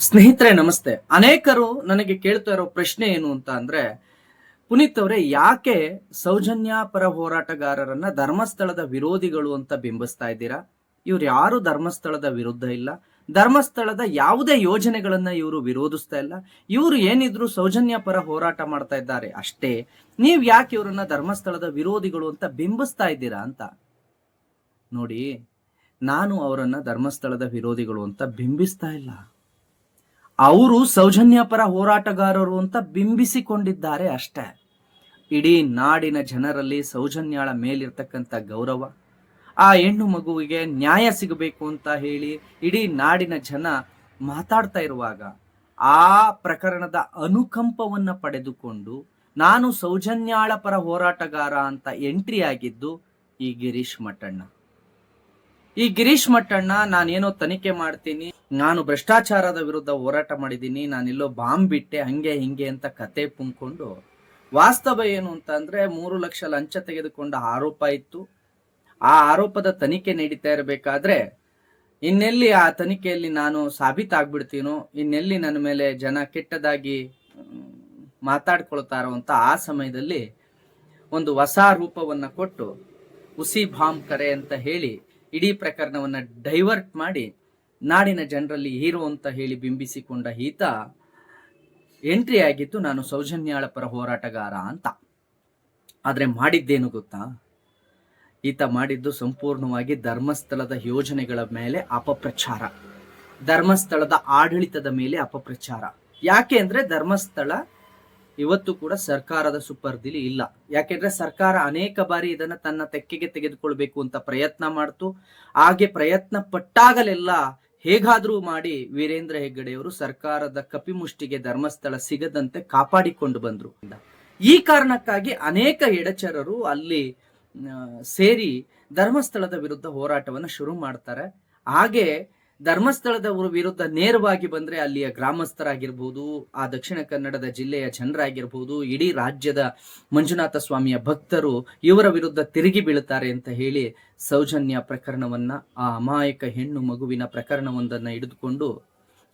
ಸ್ನೇಹಿತರೆ, ನಮಸ್ತೆ. ಅನೇಕರು ನನಗೆ ಕೇಳ್ತಾ ಇರೋ ಪ್ರಶ್ನೆ ಏನು ಅಂತ ಅಂದ್ರೆ, ಪುನೀತ್ ಅವರೇ, ಯಾಕೆ ಸೌಜನ್ಯ ಪರ ಹೋರಾಟಗಾರರನ್ನ ಧರ್ಮಸ್ಥಳದ ವಿರೋಧಿಗಳು ಅಂತ ಬಿಂಬಿಸ್ತಾ ಇದ್ದೀರಾ? ಇವ್ರು ಯಾರು ಧರ್ಮಸ್ಥಳದ ವಿರುದ್ಧ ಇಲ್ಲ. ಧರ್ಮಸ್ಥಳದ ಯಾವುದೇ ಯೋಜನೆಗಳನ್ನ ಇವರು ವಿರೋಧಿಸ್ತಾ ಇಲ್ಲ. ಇವರು ಏನಿದ್ರು ಸೌಜನ್ಯ ಪರ ಹೋರಾಟ ಮಾಡ್ತಾ ಇದ್ದಾರೆ ಅಷ್ಟೇ. ನೀವ್ ಯಾಕೆ ಇವರನ್ನ ಧರ್ಮಸ್ಥಳದ ವಿರೋಧಿಗಳು ಅಂತ ಬಿಂಬಿಸ್ತಾ ಇದ್ದೀರಾ ಅಂತ? ನೋಡಿ, ನಾನು ಅವರನ್ನ ಧರ್ಮಸ್ಥಳದ ವಿರೋಧಿಗಳು ಅಂತ ಬಿಂಬಿಸ್ತಾ ಇಲ್ಲ. ಅವರು ಸೌಜನ್ಯ ಪರ ಹೋರಾಟಗಾರರು ಅಂತ ಬಿಂಬಿಸಿಕೊಂಡಿದ್ದಾರೆ ಅಷ್ಟೇ. ಇಡೀ ನಾಡಿನ ಜನರಲ್ಲಿ ಸೌಜನ್ಯಾಳ ಮೇಲಿರ್ತಕ್ಕಂಥ ಗೌರವ, ಆ ಹೆಣ್ಣು ಮಗುವಿಗೆ ನ್ಯಾಯ ಸಿಗಬೇಕು ಅಂತ ಹೇಳಿ ಇಡೀ ನಾಡಿನ ಜನ ಮಾತಾಡ್ತಾ ಇರುವಾಗ ಆ ಪ್ರಕರಣದ ಅನುಕಂಪವನ್ನು ಪಡೆದುಕೊಂಡು ನಾನು ಸೌಜನ್ಯಾಳ ಪರ ಹೋರಾಟಗಾರ ಅಂತ ಎಂಟ್ರಿ ಆಗಿದ್ದು ಈ ಗಿರೀಶ್ ಮಠಣ್ಣ. ಈ ಗಿರೀಶ್ ಮಟ್ಟಣ್ಣ, ನಾನೇನೋ ತನಿಖೆ ಮಾಡ್ತೀನಿ, ನಾನು ಭ್ರಷ್ಟಾಚಾರದ ವಿರುದ್ಧ ಹೋರಾಟ ಮಾಡಿದ್ದೀನಿ, ನಾನೆಲ್ಲೋ ಬಾಂಬ್ ಬಿಟ್ಟೆ, ಹಂಗೆ ಹಿಂಗೆ ಅಂತ ಕತೆ ಪುಂಕೊಂಡು ವಾಸ್ತವ ಏನು ಅಂತ ಅಂದ್ರೆ ಮೂರು ಲಕ್ಷ ಲಂಚ ತೆಗೆದುಕೊಂಡ ಆರೋಪ ಇತ್ತು. ಆ ಆರೋಪದ ತನಿಖೆ ನಡೀತಾ ಇರಬೇಕಾದ್ರೆ, ಇನ್ನೆಲ್ಲಿ ಆ ತನಿಖೆಯಲ್ಲಿ ನಾನು ಸಾಬೀತಾಗ್ಬಿಡ್ತೀನೋ, ಇನ್ನೆಲ್ಲಿ ನನ್ನ ಮೇಲೆ ಜನ ಕೆಟ್ಟದಾಗಿ ಮಾತಾಡ್ಕೊಳ್ತಾರೋ ಅಂತ ಆ ಸಮಯದಲ್ಲಿ ಒಂದು ಹೊಸ ರೂಪವನ್ನು ಕೊಟ್ಟು, ಉಸಿ ಬಾಂಬ್ ಕರೆ ಅಂತ ಹೇಳಿ ಇಡೀ ಪ್ರಕರಣವನ್ನು ಡೈವರ್ಟ್ ಮಾಡಿ ನಾಡಿನ ಜನರಲ್ಲಿ ಹೀರೋ ಅಂತ ಹೇಳಿ ಬಿಂಬಿಸಿಕೊಂಡ ಈತ ಎಂಟ್ರಿ ಆಗಿತ್ತು ನಾನು ಸೌಜನ್ಯಾಳ ಪರ ಹೋರಾಟಗಾರ ಅಂತ. ಆದರೆ ಮಾಡಿದ್ದೇನು ಗೊತ್ತಾ? ಈತ ಮಾಡಿದ್ದು ಸಂಪೂರ್ಣವಾಗಿ ಧರ್ಮಸ್ಥಳದ ಯೋಜನೆಗಳ ಮೇಲೆ ಅಪಪ್ರಚಾರ. ಧರ್ಮಸ್ಥಳದ ಆಡಳಿತದ ಮೇಲೆ ಅಪಪ್ರಚಾರ. ಯಾಕೆ ಅಂದರೆ ಧರ್ಮಸ್ಥಳ ಇವತ್ತು ಕೂಡ ಸರ್ಕಾರದ ಸುಪರ್ದಿಲಿ ಇಲ್ಲ. ಯಾಕೆಂದ್ರೆ ಸರ್ಕಾರ ಅನೇಕ ಬಾರಿ ಇದನ್ನ ತನ್ನ ತೆಕ್ಕೆಗೆ ತೆಗೆದುಕೊಳ್ಬೇಕು ಅಂತ ಪ್ರಯತ್ನ ಮಾಡ್ತು. ಹಾಗೆ ಪ್ರಯತ್ನ ಪಟ್ಟಾಗಲೆಲ್ಲ ಹೇಗಾದ್ರೂ ಮಾಡಿ ವೀರೇಂದ್ರ ಹೆಗ್ಗಡೆಯವರು ಸರ್ಕಾರದ ಕಪಿಮುಷ್ಟಿಗೆ ಧರ್ಮಸ್ಥಳ ಸಿಗದಂತೆ ಕಾಪಾಡಿಕೊಂಡು ಬಂದ್ರು. ಈ ಕಾರಣಕ್ಕಾಗಿ ಅನೇಕ ಎಡಚರರು ಅಲ್ಲಿ ಸೇರಿ ಧರ್ಮಸ್ಥಳದ ವಿರುದ್ಧ ಹೋರಾಟವನ್ನು ಶುರು ಮಾಡ್ತಾರೆ. ಹಾಗೆ ಧರ್ಮಸ್ಥಳದ ವಿರುದ್ಧ ನೇರವಾಗಿ ಬಂದ್ರೆ ಅಲ್ಲಿಯ ಗ್ರಾಮಸ್ಥರಾಗಿರ್ಬೋದು, ಆ ದಕ್ಷಿಣ ಕನ್ನಡದ ಜಿಲ್ಲೆಯ ಜನರಾಗಿರ್ಬೋದು, ಇಡೀ ರಾಜ್ಯದ ಮಂಜುನಾಥ ಸ್ವಾಮಿಯ ಭಕ್ತರು ಇವರ ವಿರುದ್ಧ ತಿರುಗಿ ಬೀಳುತ್ತಾರೆ ಅಂತ ಹೇಳಿ ಸೌಜನ್ಯ ಪ್ರಕರಣವನ್ನ, ಆ ಅಮಾಯಕ ಹೆಣ್ಣು ಮಗುವಿನ ಪ್ರಕರಣವೊಂದನ್ನು ಹಿಡಿದುಕೊಂಡು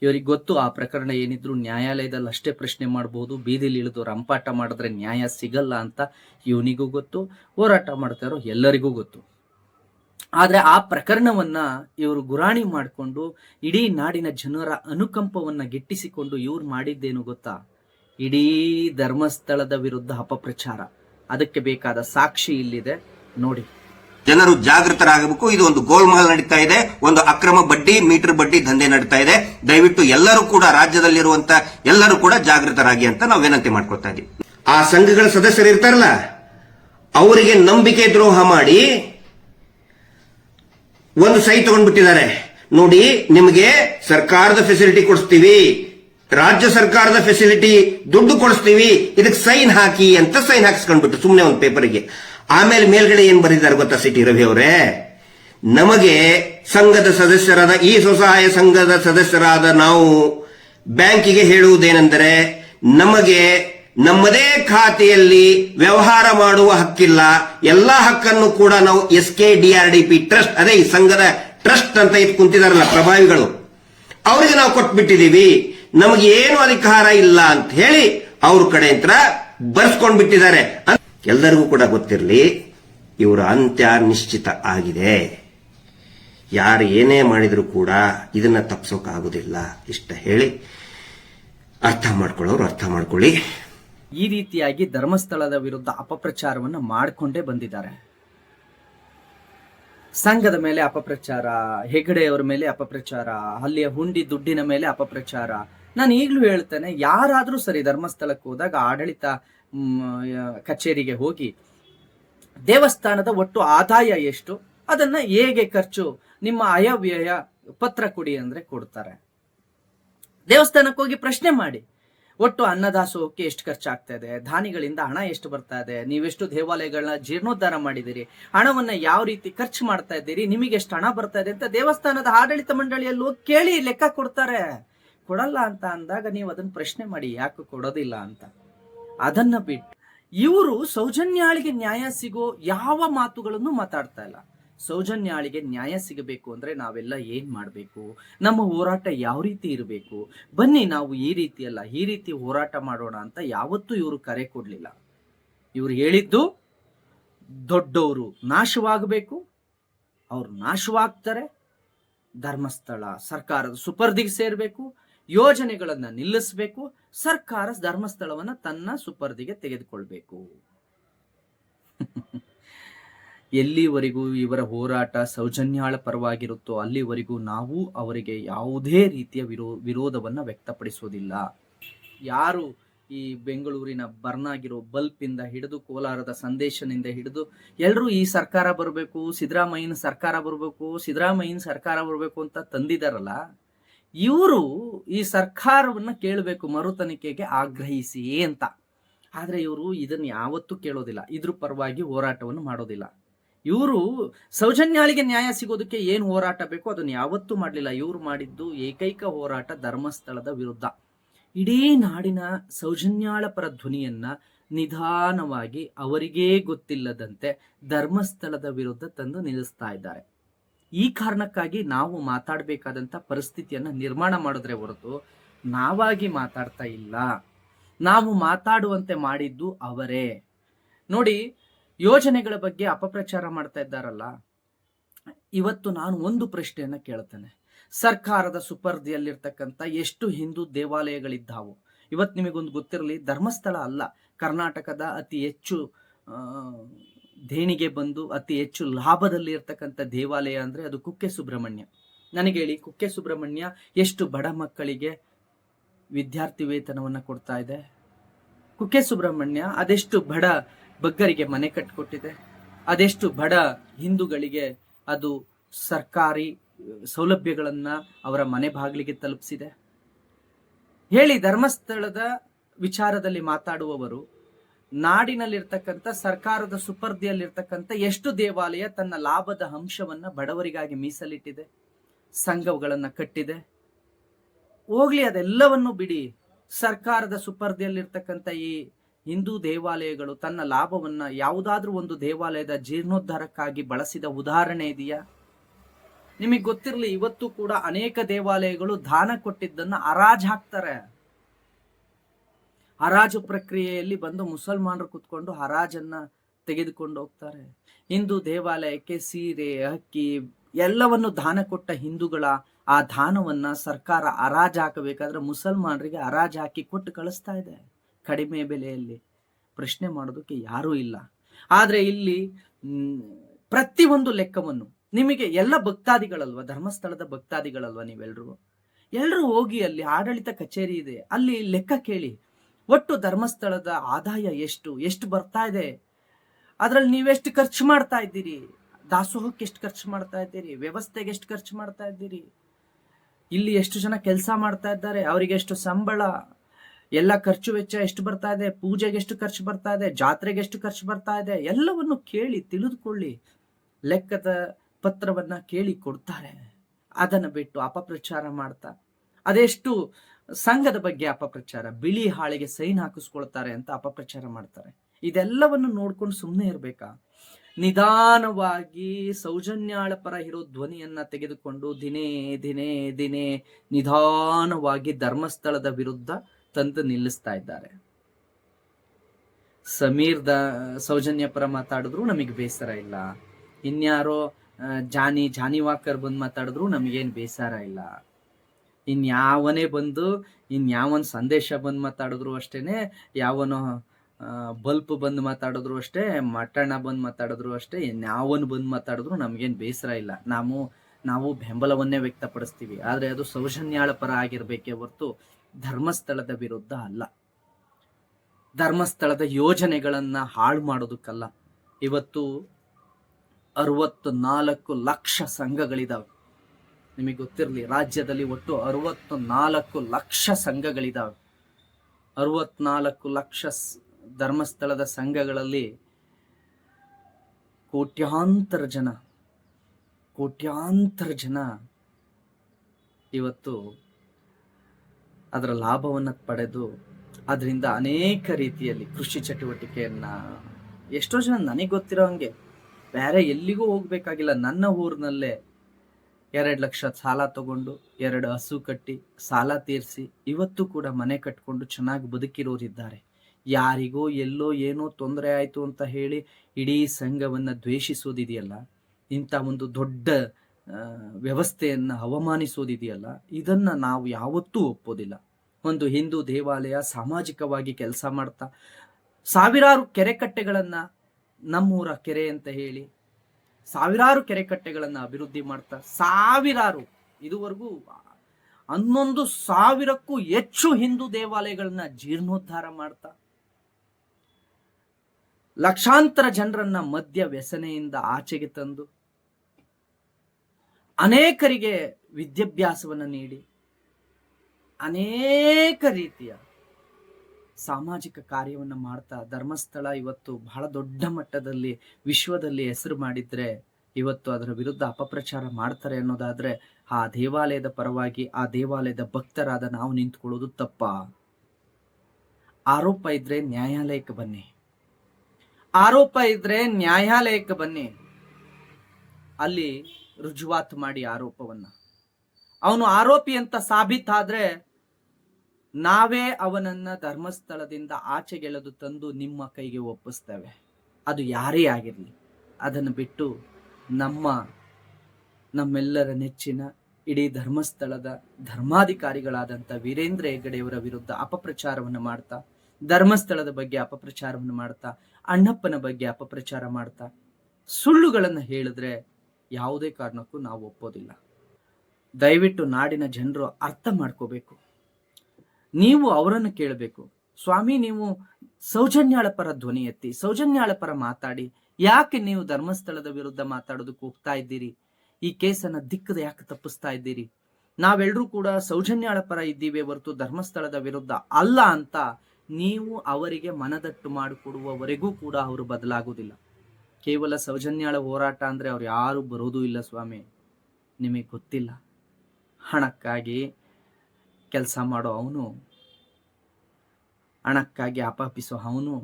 ಇವರಿಗೆ ಗೊತ್ತು ಆ ಪ್ರಕರಣ ಏನಿದ್ರು ನ್ಯಾಯಾಲಯದಲ್ಲಿ ಅಷ್ಟೇ ಪ್ರಶ್ನೆ ಮಾಡಬಹುದು ಬೀದಿಲಿ ಇಳಿದು ರಂಪಾಟ ಮಾಡಿದ್ರೆ ನ್ಯಾಯ ಸಿಗಲ್ಲ ಅಂತ ಇವನಿಗೂ ಗೊತ್ತು, ಹೋರಾಟ ಮಾಡ್ತಾರೋ ಎಲ್ಲರಿಗೂ ಗೊತ್ತು. ಆದ್ರೆ ಆ ಪ್ರಕರಣವನ್ನ ಇವರು ಗುರಾಣಿ ಮಾಡಿಕೊಂಡು ಇಡೀ ನಾಡಿನ ಜನರ ಅನುಕಂಪವನ್ನ ಗಿಟ್ಟಿಸಿಕೊಂಡು ಇವ್ರು ಮಾಡಿದ್ದೇನು ಗೊತ್ತಾ? ಇಡೀ ಧರ್ಮಸ್ಥಳದ ವಿರುದ್ಧ ಅಪಪ್ರಚಾರ. ಅದಕ್ಕೆ ಬೇಕಾದ ಸಾಕ್ಷಿ ಇಲ್ಲಿದೆ. ನೋಡಿ. ಜನರು ಜಾಗೃತರಾಗಬೇಕು. ಇದು ಒಂದು ಗೋಲ್ಮಾಲ್ ನಡೀತಾ ಇದೆ. ಒಂದು ಅಕ್ರಮ ಬಡ್ಡಿ, ಮೀಟರ್ ಬಡ್ಡಿ ದಂಧೆ ನಡೀತಾ ಇದೆ. ದಯವಿಟ್ಟು ಎಲ್ಲರೂ ಕೂಡ ರಾಜ್ಯದಲ್ಲಿರುವಂತ ಎಲ್ಲರೂ ಕೂಡ ಜಾಗೃತರಾಗಿ ಅಂತ ನಾವು ವಿನಂತಿ ಮಾಡ್ಕೊಳ್ತಾ ಇದೀವಿ ಆ ಸಂಘಗಳ ಸದಸ್ಯರು ಇರ್ತಾರಲ್ಲ, ಅವರಿಗೆ ನಂಬಿಕೆ ದ್ರೋಹ ಮಾಡಿ ಒಂದು ಸೈ ತಗೊಂಡ್ಬಿಟ್ಟಿದ್ದಾರೆ. ನೋಡಿ, ನಿಮಗೆ ಸರ್ಕಾರದ ಫೆಸಿಲಿಟಿ ಕೊಡಿಸ್ತೀವಿ. ರಾಜ್ಯ ಸರ್ಕಾರದ ಫೆಸಿಲಿಟಿ ದುಡ್ಡು ಕೊಡಿಸ್ತೀವಿ. ಇದಕ್ಕೆ ಸೈನ್ ಹಾಕಿ ಅಂತ ಸೈನ್ ಹಾಕಿಸ್ಕೊಂಡ್ಬಿಟ್ಟು ಸುಮ್ಮನೆ ಒಂದು ಪೇಪರ್ಗೆ ಆಮೇಲೆ ಮೇಲ್ಗಡೆ ಏನ್ ಬರೆದಿದ್ದಾರೆ ಗೊತ್ತಾ ಸಿಟಿ ರವಿ ಅವರೇ? ನಮಗೆ ಸಂಘದ ಸದಸ್ಯರಾದ, ಈ ಸ್ವಸಹಾಯ ಸಂಘದ ಸದಸ್ಯರಾದ ನಾವು ಬ್ಯಾಂಕಿಗೆ ಹೇಳುವುದೇನೆಂದರೆ, ನಮಗೆ ನಮ್ಮದೇ ಖಾತೆಯಲ್ಲಿ ವ್ಯವಹಾರ ಮಾಡುವ ಹಕ್ಕಿಲ್ಲ. ಎಲ್ಲಾ ಹಕ್ಕನ್ನು ಕೂಡ ನಾವು ಎಸ್ ಕೆ ಡಿಆರ್ಡಿಪಿ ಟ್ರಸ್ಟ್, ಅದೇ ಈ ಸಂಘದ ಟ್ರಸ್ಟ್ ಅಂತ ಇದ್ ಕುಂತಿದಾರಲ್ಲ ಪ್ರಭಾವಿಗಳು. ಅವರಿಗೆ ನಾವು ಕೊಟ್ಬಿಟ್ಟಿದೀವಿ. ನಮಗೆ ಏನು ಅಧಿಕಾರ ಇಲ್ಲ ಅಂತ ಹೇಳಿ ಅವ್ರ ಕಡೆ ಅಂತ ಬರ್ಸ್ಕೊಂಡ್ ಬಿಟ್ಟಿದ್ದಾರೆ. ಎಲ್ಲರಿಗೂ ಕೂಡ ಗೊತ್ತಿರಲಿ, ಇವರ ಅಂತ್ಯ ನಿಶ್ಚಿತ ಆಗಿದೆ. ಯಾರು ಏನೇ ಮಾಡಿದ್ರು ಕೂಡ ಇದನ್ನ ತಪ್ಪಿಸೋಕ್ಕಾಗೋದಿಲ್ಲ ಇಷ್ಟ ಹೇಳಿ ಅರ್ಥ ಮಾಡ್ಕೊಳ್ಳೋರು ಅರ್ಥ ಮಾಡ್ಕೊಳ್ಳಿ. ಈ ರೀತಿಯಾಗಿ ಧರ್ಮಸ್ಥಳದ ವಿರುದ್ಧ ಅಪಪ್ರಚಾರವನ್ನ ಮಾಡಿಕೊಂಡೇ ಬಂದಿದ್ದಾರೆ. ಸಂಘದ ಮೇಲೆ ಅಪಪ್ರಚಾರ ಹೆಗಡೆಯವರ ಮೇಲೆ ಅಪಪ್ರಚಾರ, ಅಲ್ಲಿಯ ಹುಂಡಿ ದುಡ್ಡಿನ ಮೇಲೆ ಅಪಪ್ರಚಾರ. ನಾನು ಈಗಲೂ ಹೇಳ್ತೇನೆ, ಯಾರಾದರೂ ಸರಿ ಧರ್ಮಸ್ಥಳಕ್ಕೆ ಹೋದಾಗ ಆಡಳಿತ ಕಚೇರಿಗೆ ಹೋಗಿ ದೇವಸ್ಥಾನದ ಒಟ್ಟು ಆದಾಯ ಎಷ್ಟು? ಅದನ್ನ ಹೇಗೆ ಖರ್ಚು? ನಿಮ್ಮ ಅಯವ್ಯಯ ಪತ್ರ ಕೊಡಿ ಅಂದ್ರೆ ಕೊಡ್ತಾರೆ. ದೇವಸ್ಥಾನಕ್ಕೆ ಹೋಗಿ ಪ್ರಶ್ನೆ ಮಾಡಿ. ಒಟ್ಟು ಅನ್ನದಾಸೋಹಕ್ಕೆ ಎಷ್ಟು ಖರ್ಚಾಗ್ತಾ ಇದೆ? ದಾನಿಗಳಿಂದ ಹಣ ಎಷ್ಟು ಬರ್ತಾ ಇದೆ? ನೀವೆಷ್ಟು ದೇವಾಲಯಗಳನ್ನ ಜೀರ್ಣೋದ್ಧಾರ ಮಾಡಿದಿರಿ ಹಣವನ್ನ ಯಾವ ರೀತಿ ಖರ್ಚು ಮಾಡ್ತಾ ಇದ್ದೀರಿ? ನಿಮಗೆ ಎಷ್ಟು ಹಣ ಬರ್ತಾ ಇದೆ ಅಂತ ದೇವಸ್ಥಾನದ ಆಡಳಿತ ಮಂಡಳಿಯಲ್ಲೂ ಕೇಳಿ ಲೆಕ್ಕ ಕೊಡ್ತಾರೆ. ಕೊಡಲ್ಲ ಅಂತ ಅಂದಾಗ ನೀವು ಅದನ್ನ ಪ್ರಶ್ನೆ ಮಾಡಿ ಯಾಕೆ ಕೊಡೋದಿಲ್ಲ ಅಂತ. ಅದನ್ನ ಬಿಟ್ಟು ಇವರು ಸೌಜನ್ಯಾಳಿಗೆ ನ್ಯಾಯ ಸಿಗೋ ಯಾವ ಮಾತುಗಳನ್ನು ಮಾತಾಡ್ತಾ ಇಲ್ಲ. ಸೌಜನ್ಯಾಳಿಗೆ ನ್ಯಾಯ ಸಿಗಬೇಕು ಅಂದ್ರೆ ನಾವೆಲ್ಲ ಏನು ಮಾಡಬೇಕು? ನಮ್ಮ ಹೋರಾಟ ಯಾವ ರೀತಿ ಇರಬೇಕು? ಬನ್ನಿ ನಾವು ಈ ರೀತಿ ಅಲ್ಲ ಈ ರೀತಿ ಹೋರಾಟ ಮಾಡೋಣ ಅಂತ ಯಾವತ್ತೂ ಇವರು ಕರೆ ಕೊಡ್ಲಿಲ್ಲ. ಇವರು ಹೇಳಿದ್ದು ದೊಡ್ಡವರು ನಾಶವಾಗಬೇಕು, ಅವ್ರು ನಾಶವಾಗ್ತಾರೆ, ಧರ್ಮಸ್ಥಳ, ಸರ್ಕಾರದ ಸುಪರ್ದಿಗೆ ಸೇರಬೇಕು, ಯೋಜನೆಗಳನ್ನು ನಿಲ್ಲಿಸಬೇಕು, ಸರ್ಕಾರ ಧರ್ಮಸ್ಥಳವನ್ನ ತನ್ನ ಸುಪರ್ದಿಗೆ ತೆಗೆದುಕೊಳ್ಬೇಕು. ಎಲ್ಲಿವರೆಗೂ ಇವರ ಹೋರಾಟ ಸೌಜನ್ಯಾಳ ಪರವಾಗಿರುತ್ತೋ ಅಲ್ಲಿವರೆಗೂ ನಾವು ಅವರಿಗೆ ಯಾವುದೇ ರೀತಿಯ ವಿರೋ, ವಿರೋಧವನ್ನು ವ್ಯಕ್ತಪಡಿಸೋದಿಲ್ಲ ಯಾರು ಈ ಬೆಂಗಳೂರಿನ ಬರ್ನಾಗಿರೋ ಬಲ್ಪಿಂದ ಹಿಡಿದು ಕೋಲಾರದ ಸಂದೇಶನಿಂದ ಹಿಡಿದು ಎಲ್ಲರೂ ಈ ಸರ್ಕಾರ ಬರಬೇಕು, ಸಿದ್ದರಾಮಯ್ಯನ ಸರ್ಕಾರ ಬರಬೇಕು, ಸಿದ್ದರಾಮಯ್ಯನ ಸರ್ಕಾರ ಬರಬೇಕು ಅಂತ ತಂದಿದಾರಲ್ಲ, ಇವರು ಈ ಸರ್ಕಾರವನ್ನು ಕೇಳಬೇಕು ಮರು ತನಿಖೆಗೆ ಆಗ್ರಹಿಸಿ ಅಂತ. ಆದರೆ ಇವರು ಇದನ್ನು ಯಾವತ್ತೂ ಕೇಳೋದಿಲ್ಲ. ಇದ್ರ ಪರವಾಗಿ ಹೋರಾಟವನ್ನು ಮಾಡೋದಿಲ್ಲ. ಇವರು ಸೌಜನ್ಯಾಳಿಗೆ ನ್ಯಾಯ ಸಿಗೋದಕ್ಕೆ ಏನು ಹೋರಾಟ ಬೇಕೋ ಅದನ್ನು ಯಾವತ್ತೂ ಮಾಡಲಿಲ್ಲ. ಇವರು ಮಾಡಿದ್ದು ಏಕೈಕ ಹೋರಾಟ ಧರ್ಮಸ್ಥಳದ ವಿರುದ್ಧ. ಇಡೀ ನಾಡಿನ ಸೌಜನ್ಯಾಳ ಪರ ಧ್ವನಿಯನ್ನ ನಿಧಾನವಾಗಿ ಅವರಿಗೇ ಗೊತ್ತಿಲ್ಲದಂತೆ ಧರ್ಮಸ್ಥಳದ ವಿರುದ್ಧ ತಂದು ನಿಲ್ಲಿಸ್ತಾ ಇದ್ದಾರೆ. ಈ ಕಾರಣಕ್ಕಾಗಿ ನಾವು ಮಾತಾಡಬೇಕಾದಂತ ಪರಿಸ್ಥಿತಿಯನ್ನು ನಿರ್ಮಾಣ ಮಾಡಿದ್ರೆ ಹೊರತು ನಾವಾಗಿ ಮಾತಾಡ್ತಾ ಇಲ್ಲ. ನಾವು ಮಾತಾಡುವಂತೆ ಮಾಡಿದ್ದು ಅವರೇ. ನೋಡಿ ಯೋಜನೆಗಳ ಬಗ್ಗೆ ಅಪಪ್ರಚಾರ ಮಾಡ್ತಾ ಇದ್ದಾರಲ್ಲ, ಇವತ್ತು ನಾನು ಒಂದು ಪ್ರಶ್ನೆಯನ್ನ ಕೇಳ್ತೇನೆ. ಸರ್ಕಾರದ ಸುಪರ್ದಿಯಲ್ಲಿರ್ತಕ್ಕಂಥ ಎಷ್ಟು ಹಿಂದೂ ದೇವಾಲಯಗಳಿದ್ದಾವು, ಇವತ್ತು ನಿಮಗೊಂದು ಗೊತ್ತಿರಲಿ, ಧರ್ಮಸ್ಥಳ ಅಲ್ಲ, ಕರ್ನಾಟಕದ ಅತಿ ಹೆಚ್ಚು ದೇಣಿಗೆ ಬಂದು ಅತಿ ಹೆಚ್ಚು ಲಾಭದಲ್ಲಿ ಇರ್ತಕ್ಕಂಥ ದೇವಾಲಯ ಅಂದ್ರೆ ಅದು ಕುಕ್ಕೆ ಸುಬ್ರಹ್ಮಣ್ಯ. ನನಗೆ ಹೇಳಿ, ಕುಕ್ಕೆ ಸುಬ್ರಹ್ಮಣ್ಯ ಎಷ್ಟು ಬಡ ಮಕ್ಕಳಿಗೆ ವಿದ್ಯಾರ್ಥಿ ವೇತನವನ್ನ ಕೊಡ್ತಾ ಇದೆ? ಕುಕ್ಕೆ ಸುಬ್ರಹ್ಮಣ್ಯ ಅದೆಷ್ಟು ಬಡ ಬಗ್ಗರಿಗೆ ಮನೆ ಕಟ್ಟಿಕೊಟ್ಟಿದೆ ಅದೆಷ್ಟು ಬಡ ಹಿಂದೂಗಳಿಗೆ ಅದು ಸರ್ಕಾರಿ ಸೌಲಭ್ಯಗಳನ್ನು ಅವರ ಮನೆ ಬಾಗಿಲಿಗೆ ತಲುಪಿಸಿದೆ. ಹೇಳಿ ಧರ್ಮಸ್ಥಳದ ವಿಚಾರದಲ್ಲಿ ಮಾತಾಡುವವರು, ನಾಡಿನಲ್ಲಿರ್ತಕ್ಕಂಥ ಸರ್ಕಾರದ ಸುಪರ್ದಿಯಲ್ಲಿರ್ತಕ್ಕಂಥ ಎಷ್ಟು ದೇವಾಲಯ ತನ್ನ ಲಾಭದ ಅಂಶವನ್ನು ಬಡವರಿಗಾಗಿ ಮೀಸಲಿಟ್ಟಿದೆ, ಸಂಘಗಳನ್ನು ಕಟ್ಟಿದೆ. ಹೋಗ್ಲಿ ಅದೆಲ್ಲವನ್ನು ಬಿಡಿ, ಸರ್ಕಾರದ ಸುಪರ್ದಿಯಲ್ಲಿರ್ತಕ್ಕಂಥ ಈ ಹಿಂದೂ ದೇವಾಲಯಗಳು ತನ್ನ ಲಾಭವನ್ನ ಯಾವುದಾದ್ರೂ ಒಂದು ದೇವಾಲಯದ ಜೀರ್ಣೋದ್ಧಾರಕ್ಕಾಗಿ ಬಳಸಿದ ಉದಾಹರಣೆ ಇದೆಯಾ? ನಿಮಗೆ ಗೊತ್ತಿರಲಿ, ಇವತ್ತು ಕೂಡ ಅನೇಕ ದೇವಾಲಯಗಳು ದಾನ ಕೊಟ್ಟಿದ್ದನ್ನು ಹರಾಜು ಹಾಕ್ತಾರೆ. ಹರಾಜು ಪ್ರಕ್ರಿಯೆಯಲ್ಲಿ ಬಂದು ಮುಸಲ್ಮಾನರು ಕುತ್ಕೊಂಡು ಹರಾಜನ್ನ ತೆಗೆದುಕೊಂಡು ಹೋಗ್ತಾರೆ. ಹಿಂದೂ ದೇವಾಲಯಕ್ಕೆ ಸೀರೆ, ಅಕ್ಕಿ ಎಲ್ಲವನ್ನು ದಾನ ಕೊಟ್ಟ ಹಿಂದೂಗಳ ಆ ದಾನವನ್ನ ಸರ್ಕಾರ ಹರಾಜ್ ಹಾಕಬೇಕಾದ್ರೆ ಮುಸಲ್ಮಾನರಿಗೆ ಹರಾಜ್ ಹಾಕಿ ಕೊಟ್ಟು ಕಳಿಸ್ತಾ ಇದೆ. ಕಡಿಮೆ ಬೆಲೆಯಲ್ಲಿ ಪ್ರಶ್ನೆ ಮಾಡೋದಕ್ಕೆ ಯಾರೂ ಇಲ್ಲ. ಆದರೆ ಇಲ್ಲಿ ಪ್ರತಿಯೊಂದು ಲೆಕ್ಕವನ್ನು, ನಿಮಗೆ ಎಲ್ಲ ಭಕ್ತಾದಿಗಳಲ್ವ, ಧರ್ಮಸ್ಥಳದ ಭಕ್ತಾದಿಗಳಲ್ವಾ ನೀವೆಲ್ಲರೂ ಎಲ್ಲರೂ ಹೋಗಿ ಅಲ್ಲಿ ಆಡಳಿತ ಕಚೇರಿ ಇದೆ, ಅಲ್ಲಿ ಲೆಕ್ಕ ಕೇಳಿ, ಒಟ್ಟು ಧರ್ಮಸ್ಥಳದ ಆದಾಯ ಎಷ್ಟು ಎಷ್ಟು ಬರ್ತಾ ಇದೆ? ಅದರಲ್ಲಿ ನೀವೆಷ್ಟು ಖರ್ಚು ಮಾಡ್ತಾ ಇದ್ದೀರಿ? ದಾಸೋಹಕ್ಕೆ ಎಷ್ಟು ಖರ್ಚು ಮಾಡ್ತಾ ಇದ್ದೀರಿ? ವ್ಯವಸ್ಥೆಗೆ ಎಷ್ಟು ಖರ್ಚು ಮಾಡ್ತಾ ಇದ್ದೀರಿ? ಇಲ್ಲಿ ಎಷ್ಟು ಜನ ಕೆಲಸ ಮಾಡ್ತಾ ಇದ್ದಾರೆ? ಅವರಿಗೆ ಎಷ್ಟು ಸಂಬಳ? ಎಲ್ಲ ಖರ್ಚು ವೆಚ್ಚ ಎಷ್ಟು ಬರ್ತಾ ಇದೆ? ಪೂಜೆಗೆ ಎಷ್ಟು ಖರ್ಚು ಬರ್ತಾ ಇದೆ? ಜಾತ್ರೆಗೆ ಎಷ್ಟು ಖರ್ಚು ಬರ್ತಾ ಇದೆ? ಎಲ್ಲವನ್ನು ಕೇಳಿ ತಿಳಿದುಕೊಳ್ಳಿ. ಲೆಕ್ಕದ ಪತ್ರವನ್ನ ಕೇಳಿ ಕೊಡ್ತಾರೆ. ಅದನ್ನು ಬಿಟ್ಟು ಅಪಪ್ರಚಾರ ಮಾಡ್ತಾ. ಅದೆಷ್ಟು ಸಂಘದ ಬಗ್ಗೆ ಅಪಪ್ರಚಾರ? ಬಿಳಿ ಹಾಳಿಗೆ ಸೈನ್ ಹಾಕಿಸ್ಕೊಳ್ತಾರೆ ಅಂತ ಅಪಪ್ರಚಾರ ಮಾಡ್ತಾರೆ. ಇದೆಲ್ಲವನ್ನು ನೋಡ್ಕೊಂಡು ಸುಮ್ಮನೆ ಇರಬೇಕಾ? ನಿಧಾನವಾಗಿ ಸೌಜನ್ಯಾಳ ಪರ ಇರೋ ಧ್ವನಿಯನ್ನ ತೆಗೆದುಕೊಂಡು ದಿನೇ ದಿನೇ ದಿನೇ ನಿಧಾನವಾಗಿ ಧರ್ಮಸ್ಥಳದ ವಿರುದ್ಧ ತಂದು ನಿಲ್ಲಿಸ್ತಾ ಇದ್ದಾರೆ. ಸಮೀರ್ ದ, ಸೌಜನ್ಯ ಪರ ಮಾತಾಡಿದ್ರು ನಮಗೆ ಬೇಸರ ಇಲ್ಲ. ಇನ್ಯಾರೋ ಜಾನಿ ಜಾನಿ ವಾಕರ್ ಬಂದು ಮಾತಾಡಿದ್ರು ನಮಗೇನು ಬೇಸರ ಇಲ್ಲ. ಇನ್ಯಾವನೇ ಬಂದು ಇನ್ಯಾವನ್ ಸಂದೇಶ ಬಂದು ಮಾತಾಡಿದ್ರು ಅಷ್ಟೇನೆ, ಯಾವನೋ ಬಲ್ಪ್ ಬಂದು ಮಾತಾಡಿದ್ರು ಅಷ್ಟೇ, ಮಟ್ಟಣ್ಣ ಬಂದು ಮಾತಾಡಿದ್ರು ಅಷ್ಟೇ ಇನ್ಯಾವನ್ ಬಂದು ಮಾತಾಡಿದ್ರು ನಮಗೇನು ಬೇಸರ ಇಲ್ಲ. ನಾವು ನಾವು ಬೆಂಬಲವನ್ನೇ ವ್ಯಕ್ತಪಡಿಸ್ತೀವಿ. ಆದರೆ ಅದು ಸೌಜನ್ಯಾಳ ಪರ ಆಗಿರಬೇಕೇ ಹೊರತು ಧರ್ಮಸ್ಥಳದ ವಿರುದ್ಧ ಅಲ್ಲ. ಧರ್ಮಸ್ಥಳದ ಯೋಜನೆಗಳನ್ನು ಹಾಳು ಮಾಡೋದಕ್ಕಲ್ಲ. ಇವತ್ತು ಅರವತ್ತು ನಾಲ್ಕು ಲಕ್ಷ ಸಂಘಗಳಿದಾವೆ. ನಿಮಗೆ ಗೊತ್ತಿರಲಿ, ರಾಜ್ಯದಲ್ಲಿ ಒಟ್ಟು ಅರವತ್ತು ನಾಲ್ಕು ಲಕ್ಷ ಸಂಘಗಳಿದಾವೆ. ಅರವತ್ನಾಲ್ಕು ಲಕ್ಷ ಧರ್ಮಸ್ಥಳದ ಸಂಘಗಳಲ್ಲಿ ಕೋಟ್ಯಾಂತರ ಜನ ಕೋಟ್ಯಾಂತರ ಜನ ಇವತ್ತು ಅದರ ಲಾಭವನ್ನು ಪಡೆದು ಅದರಿಂದ ಅನೇಕ ರೀತಿಯಲ್ಲಿ ಕೃಷಿ ಚಟುವಟಿಕೆಯನ್ನು ಎಷ್ಟೋ ಜನ ನನಗೆ ಗೊತ್ತಿರೋ ಹಂಗೆ. ಬೇರೆ ಎಲ್ಲಿಗೂ ಹೋಗಬೇಕಾಗಿಲ್ಲ. ನನ್ನ ಊರಿನಲ್ಲೇ ಎರಡು ಲಕ್ಷ ಸಾಲ ತಗೊಂಡು, ಎರಡು ಹಸು ಕಟ್ಟಿ, ಸಾಲ ತೀರಿಸಿ, ಇವತ್ತು ಕೂಡ ಮನೆ ಕಟ್ಕೊಂಡು ಚೆನ್ನಾಗಿ ಬದುಕಿರೋರಿದ್ದಾರೆ ಯಾರಿಗೋ ಎಲ್ಲೋ ಏನೋ ತೊಂದರೆ ಆಯಿತು ಅಂತ ಹೇಳಿ ಇಡೀ ಸಂಘವನ್ನು ದ್ವೇಷಿಸೋದಿದೆಯಲ್ಲ. ಇಂಥ ಒಂದು ದೊಡ್ಡ ವ್ಯವಸ್ಥೆಯನ್ನ ಅವಮಾನಿಸೋದಿದೆಯಲ್ಲ, ಇದನ್ನ ನಾವು ಯಾವತ್ತೂ ಒಪ್ಪೋದಿಲ್ಲ. ಒಂದು ಹಿಂದೂ ದೇವಾಲಯ ಸಾಮಾಜಿಕವಾಗಿ ಕೆಲಸ ಮಾಡ್ತಾ, ಸಾವಿರಾರು ಕೆರೆಕಟ್ಟೆಗಳನ್ನು ನಮ್ಮೂರ ಕೆರೆ ಅಂತ ಹೇಳಿ, ಸಾವಿರಾರು ಕೆರೆಕಟ್ಟೆಗಳನ್ನು ಅಭಿವೃದ್ಧಿ ಮಾಡ್ತಾ, ಸಾವಿರಾರು, ಇದುವರೆಗೂ ಹನ್ನೊಂದು ಸಾವಿರಕ್ಕೂ ಹೆಚ್ಚು ಹಿಂದೂ ದೇವಾಲಯಗಳನ್ನ ಜೀರ್ಣೋದ್ಧಾರ ಮಾಡ್ತಾ, ಲಕ್ಷಾಂತರ ಜನರನ್ನ ಮದ್ಯ ವ್ಯಸನೆಯಿಂದ ಆಚೆಗೆ ತಂದು ಅನೇಕರಿಗೆ ವಿದ್ಯಾಭ್ಯಾಸವನ್ನು ನೀಡಿ, ಅನೇಕ ರೀತಿಯ ಸಾಮಾಜಿಕ ಕಾರ್ಯವನ್ನು ಮಾಡ್ತಾ ಧರ್ಮಸ್ಥಳ ಇವತ್ತು ಬಹಳ ದೊಡ್ಡ ಮಟ್ಟದಲ್ಲಿ, ವಿಶ್ವದಲ್ಲಿ ಹೆಸರು ಮಾಡಿದ್ರೆ, ಇವತ್ತು ಅದರ ವಿರುದ್ಧ ಅಪಪ್ರಚಾರ ಮಾಡ್ತಾರೆ ಅನ್ನೋದಾದ್ರೆ, ಆ ದೇವಾಲಯದ ಪರವಾಗಿ ಆ ದೇವಾಲಯದ ಭಕ್ತರಾದ ನಾವು ನಿಂತ್ಕೊಳ್ಳೋದು ತಪ್ಪ. ಆರೋಪ ಇದ್ರೆ ನ್ಯಾಯಾಲಯಕ್ಕೆ ಬನ್ನಿ. ಆರೋಪ ಇದ್ರೆ ನ್ಯಾಯಾಲಯಕ್ಕೆ ಬನ್ನಿ. ಅಲ್ಲಿ ರುಜುವಾತು ಮಾಡಿ ಆರೋಪವನ್ನ. ಅವನು ಆರೋಪಿ ಅಂತ ಸಾಬೀತಾದ್ರೆ ನಾವೇ ಅವನನ್ನ ಧರ್ಮಸ್ಥಳದಿಂದ ಆಚೆಗೆಳೆದು ತಂದು ನಿಮ್ಮ ಕೈಗೆ ಒಪ್ಪಿಸ್ತೇವೆ. ಅದು ಯಾರೇ ಆಗಿರಲಿ. ಅದನ್ನು ಬಿಟ್ಟು ನಮ್ಮ, ನಮ್ಮೆಲ್ಲರ ನೆಚ್ಚಿನ ಇಡೀ ಧರ್ಮಸ್ಥಳದ ಧರ್ಮಾಧಿಕಾರಿಗಳಾದಂಥ ವೀರೇಂದ್ರ ಹೆಗ್ಗಡೆಯವರ ವಿರುದ್ಧ ಅಪಪ್ರಚಾರವನ್ನು ಮಾಡ್ತಾ, ಧರ್ಮಸ್ಥಳದ ಬಗ್ಗೆ ಅಪಪ್ರಚಾರವನ್ನು ಮಾಡ್ತಾ, ಅಣ್ಣಪ್ಪನ ಬಗ್ಗೆ ಅಪಪ್ರಚಾರ ಮಾಡ್ತಾ ಸುಳ್ಳುಗಳನ್ನು ಹೇಳಿದ್ರೆ ಯಾವುದೇ ಕಾರಣಕ್ಕೂ ನಾವು ಒಪ್ಪೋದಿಲ್ಲ. ದಯವಿಟ್ಟು ನಾಡಿನ ಜನರು ಅರ್ಥ ಮಾಡ್ಕೋಬೇಕು. ನೀವು ಅವರನ್ನು ಕೇಳಬೇಕು. ಸ್ವಾಮಿ, ನೀವು ಸೌಜನ್ಯಾಳ ಪರ ಧ್ವನಿ ಎತ್ತಿ ಸೌಜನ್ಯಾಳ ಪರ ಮಾತಾಡಿ. ಯಾಕೆ ನೀವು ಧರ್ಮಸ್ಥಳದ ವಿರುದ್ಧ ಮಾತಾಡೋದಕ್ಕೆ ಹೋಗ್ತಾ ಇದ್ದೀರಿ? ಈ ಕೇಸನ್ನ ದಿಕ್ಕದ ಯಾಕೆ ತಪ್ಪಿಸ್ತಾ ಇದ್ದೀರಿ? ನಾವೆಲ್ಲರೂ ಕೂಡ ಸೌಜನ್ಯಾಳ ಪರ ಇದ್ದೀವಿ ಹೊರತು ಧರ್ಮಸ್ಥಳದ ವಿರುದ್ಧ ಅಲ್ಲ ಅಂತ ನೀವು ಅವರಿಗೆ ಮನದಟ್ಟು ಮಾಡಿಕೊಡುವವರೆಗೂ ಕೂಡ ಅವರು ಬದಲಾಗುವುದಿಲ್ಲ ಕೇವಲ ಸೌಜನ್ಯಾಳ ಹೋರಾಟ ಅಂದರೆ ಅವ್ರು ಯಾರು ಬರೋದೂ ಇಲ್ಲ ಸ್ವಾಮಿ. ನಿಮಗೆ ಗೊತ್ತಿಲ್ಲ. ಹಣಕ್ಕಾಗಿ ಕೆಲಸ ಮಾಡೋ ಅವನು, ಹಣಕ್ಕಾಗಿ ಆಪಾಪಿಸೋ ಅವನು,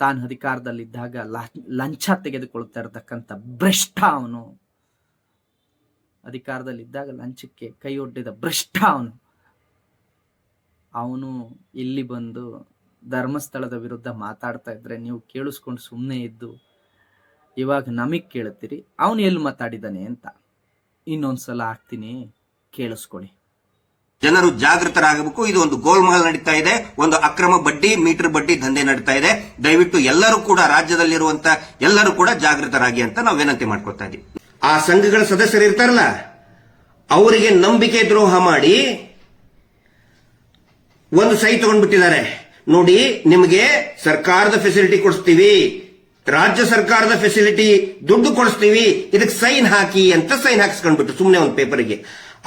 ತಾನು ಅಧಿಕಾರದಲ್ಲಿದ್ದಾಗ ಲಂಚ ತೆಗೆದುಕೊಳ್ತಾ ಇರತಕ್ಕಂಥ ಭ್ರಷ್ಟ ಅವನು. ಅಧಿಕಾರದಲ್ಲಿದ್ದಾಗ ಲಂಚಕ್ಕೆ ಕೈ ಒಡ್ಡಿದ ಭ್ರಷ್ಟ ಅವನು. ಅವನು ಇಲ್ಲಿ ಬಂದು ಧರ್ಮಸ್ಥಳದ ವಿರುದ್ಧ ಮಾತಾಡ್ತಾ ಇದ್ರೆ ನೀವು ಕೇಳಿಸ್ಕೊಂಡು ಸುಮ್ಮನೆ ಇದ್ದು ಇವಾಗ ನಮಗೆ ಕೇಳುತ್ತೀರಿ ಅವನು ಎಲ್ಲಿ ಮಾತಾಡಿದ್ದಾನೆ ಅಂತ. ಇನ್ನೊಂದ್ಸಲ ಹಾಕ್ತೀನಿ ಕೇಳಿಸ್ಕೊಳ್ಳಿ ಜನರು ಜಾಗೃತರಾಗಬೇಕು, ಇದು ಒಂದು ಗೋಲ್ಮಾಲ್ ನಡೀತಾ ಇದೆ, ಒಂದು ಅಕ್ರಮ ಬಡ್ಡಿ, ಮೀಟರ್ ಬಡ್ಡಿ ದಂಧೆ ನಡೀತಾ ಇದೆ. ದಯವಿಟ್ಟು ಎಲ್ಲರೂ ಕೂಡ ರಾಜ್ಯದಲ್ಲಿರುವಂತ ಎಲ್ಲರೂ ಕೂಡ ಜಾಗೃತರಾಗಿ ಅಂತ ನಾವು ವಿನಂತಿ ಮಾಡ್ಕೊತಾ ಇದೀವಿ. ಆ ಸಂಘಗಳ ಸದಸ್ಯರು ಇರ್ತಾರಲ್ಲ, ಅವರಿಗೆ ನಂಬಿಕೆ ದ್ರೋಹ ಮಾಡಿ ಒಂದು ಸೈ ತಗೊಂಡ್ಬಿಟ್ಟಿದ್ದಾರೆ. ನೋಡಿ, ನಿಮಗೆ ಸರ್ಕಾರದ ಫೆಸಿಲಿಟಿ ಕೊಡಿಸ್ತೀವಿ. ರಾಜ್ಯ ಸರ್ಕಾರದ ಫೆಸಿಲಿಟಿ ದುಡ್ಡು ಕೊಡಿಸ್ತೀವಿ, ಇದಕ್ಕೆ ಸೈನ್ ಹಾಕಿ ಅಂತ ಸೈನ್ ಹಾಕಿಸ್ಕೊಂಡ್ಬಿಟ್ಟು ಸುಮ್ಮನೆ ಒಂದು ಪೇಪರ್ಗೆ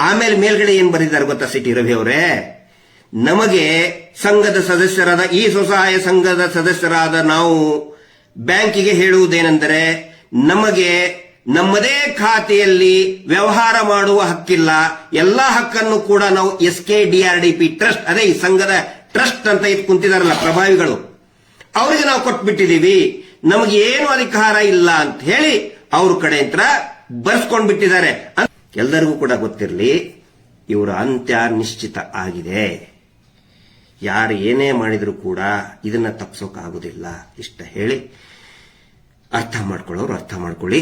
ಆಮೇಲೆ ಮೇಲ್ಗಡೆ ಏನ್ ಬರೆದಿದ್ದಾರೆ ಗೊತ್ತಾ ಸಿಟಿ ರವಿ ಅವರೇ? ನಮಗೆ ಸಂಘದ ಸದಸ್ಯರಾದ, ಈ ಸ್ವಸಹಾಯ ಸಂಘದ ಸದಸ್ಯರಾದ ನಾವು ಬ್ಯಾಂಕಿಗೆ ಹೇಳುವುದೇನೆಂದರೆ, ನಮಗೆ ನಮ್ಮದೇ ಖಾತೆಯಲ್ಲಿ ವ್ಯವಹಾರ ಮಾಡುವ ಹಕ್ಕಿಲ್ಲ, ಎಲ್ಲಾ ಹಕ್ಕನ್ನು ಕೂಡ ನಾವು ಎಸ್ ಕೆ ಡಿಆರ್ಡಿಪಿ ಟ್ರಸ್ಟ್, ಅದೇ ಈ ಸಂಘದ ಟ್ರಸ್ಟ್ ಅಂತ ಇದು ಕುಂತಿದಾರಲ್ಲ ಪ್ರಭಾವಿಗಳು, ಅವರಿಗೆ ನಾವು ಕೊಟ್ಬಿಟ್ಟಿದೀವಿ. ನಮಗೆ ಏನು ಅಧಿಕಾರ ಇಲ್ಲ ಅಂತ ಹೇಳಿ ಅವ್ರ ಕಡೆ ಹತ್ರ ಬರ್ಸ್ಕೊಂಡ್ ಬಿಟ್ಟಿದ್ದಾರೆ. ಎಲ್ಲರಿಗೂ ಕೂಡ ಗೊತ್ತಿರಲಿ, ಇವರ ಅಂತ್ಯ ನಿಶ್ಚಿತ ಆಗಿದೆ. ಯಾರು ಏನೇ ಮಾಡಿದ್ರು ಕೂಡ ಇದನ್ನ ತಪ್ಪಿಸೋಕಾಗುದಿಲ್ಲ ಇಷ್ಟ ಹೇಳಿ ಅರ್ಥ ಮಾಡ್ಕೊಳ್ಳೋರು ಅರ್ಥ ಮಾಡ್ಕೊಳ್ಳಿ.